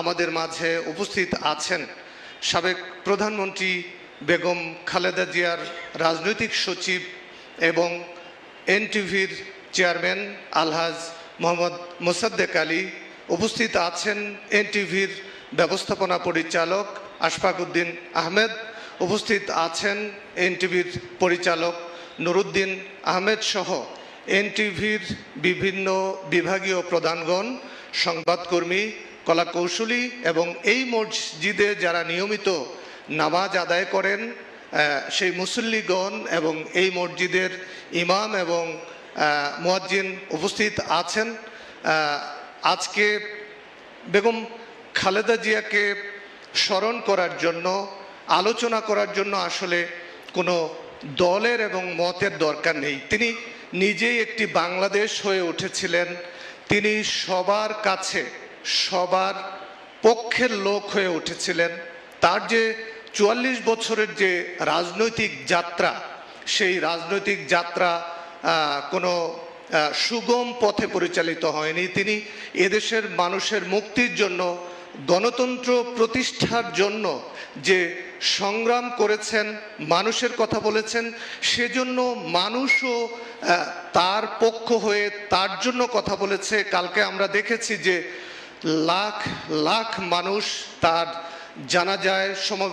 আমাদের মাঝে উপস্থিত আছেন সাবেক প্রধানমন্ত্রী বেগম খালেদা জিয়ার রাজনৈতিক সচিব এবং এনটিভির চেয়ারম্যান আলহাজ মোহাম্মদ মোসাদ্দেক আলী। উপস্থিত আছেন এনটিভির ব্যবস্থাপনা পরিচালক আশফাক উদ্দিন আহমেদ। উপস্থিত আছেন এনটিভির পরিচালক নুরুদ্দিন আহমেদ সহ এনটিভির বিভিন্ন বিভাগীয় প্রধানগণ, সংবাদকর্মী কলাকৌশলী এবং এই মসজিদে যারা নিয়মিত নামাজ আদায় করেন সেই মুসল্লিগণ এবং এই মসজিদের ইমাম এবং মুয়াজ্জিন উপস্থিত আছেন। আজকে বেগম খালেদা জিয়াকে স্মরণ করার জন্য, আলোচনা করার জন্য আসলে কোনো দলের এবং মতের দরকার নেই। তিনি নিজেই একটি বাংলাদেশ হয়ে উঠেছিলেন। তিনি সবার কাছে সবার পক্ষের লোক হয়ে উঠেছিলেন। তার যে চুয়াল্লিশ বছরের যে রাজনৈতিক যাত্রা, সেই রাজনৈতিক যাত্রা কোনো সুগম পথে পরিচালিত হয়নি। তিনি এদেশের মানুষের মুক্তির জন্য, গণতন্ত্র প্রতিষ্ঠার জন্য যে সংগ্রাম করেছেন, মানুষের কথা বলেছেন, সেজন্য মানুষও তার পক্ষ হয়ে তার জন্য কথা বলেছে। কালকে আমরা দেখেছি যে লাখ লাখ মানুষ তার জানাজায় সম